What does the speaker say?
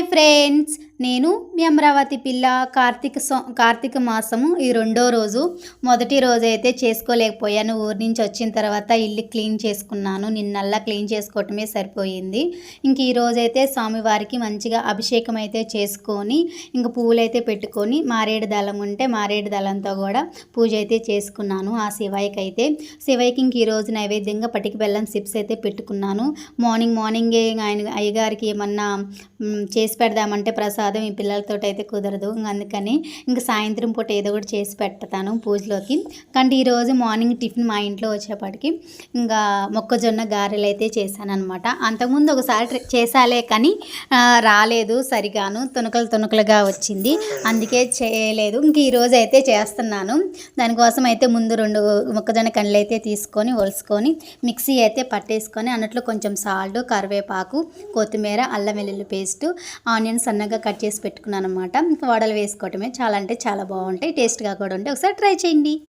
Bye friends. నేను మీ అమరావతి పిల్ల Karthika so Karthika మాసము ఈ రెండో రోజు. మొదటి రోజు అయితే చేసుకోలేకపోయాను. ఊరి నుంచి వచ్చిన తర్వాత ఇల్లు క్లీన్ చేసుకున్నాను. నిన్నల్లా క్లీన్ చేసుకోవటమే సరిపోయింది. ఇంక ఈ రోజైతే స్వామివారికి మంచిగా అభిషేకం అయితే చేసుకొని ఇంక పువ్వులైతే పెట్టుకొని మారేడు దళం ఉంటే మారేడు దళంతో కూడా పూజ అయితే చేసుకున్నాను ఆ శివయ్యకి అయితే శివయ్యకి ఇంక ఈరోజు నైవేద్యంగా పటికి బెల్లం సిప్స్ అయితే పెట్టుకున్నాను. మార్నింగ్ మార్నింగే ఆయన అయ్యగారికి ఏమన్నా చేసి పెడదామంటే ప్రసాద్ ఈ పిల్లలతో అయితే కుదరదు అందుకని ఇంక సాయంత్రం పూట ఏదో ఒకటి చేసి పెడతాను పూజలోకి. కానీ ఈరోజు మార్నింగ్ టిఫిన్ మా ఇంట్లో వచ్చేప్పటికి ఇంకా మొక్కజొన్న గారెలు అయితే చేశాను అనమాట అంతకుముందు ఒకసారి చేసాలే కానీ రాలేదు సరిగాను. తునకలు తునకలుగా వచ్చింది. అందుకే చేయలేదు. ఇంక ఈరోజు అయితే చేస్తున్నాను. దానికోసం అయితే ముందు రెండు మొక్కజొన్న కండ్లు అయితే తీసుకొని ఒలుసుకొని మిక్సీ అయితే పట్టేసుకొని అన్నట్లో కొంచెం సాల్ట్ కరివేపాకు కొత్తిమీర అల్లం వెల్లుల్లి పేస్ట్ ఆనియన్ సన్నగా కట్ చేసి పెట్టుకున్నాను అనమాట ఇంకా వడలు వేసుకోవటమే చాలా అంటే చాలా బాగుంటాయి. టేస్ట్గా కూడా ఉంటాయి. ఒకసారి ట్రై చేయండి.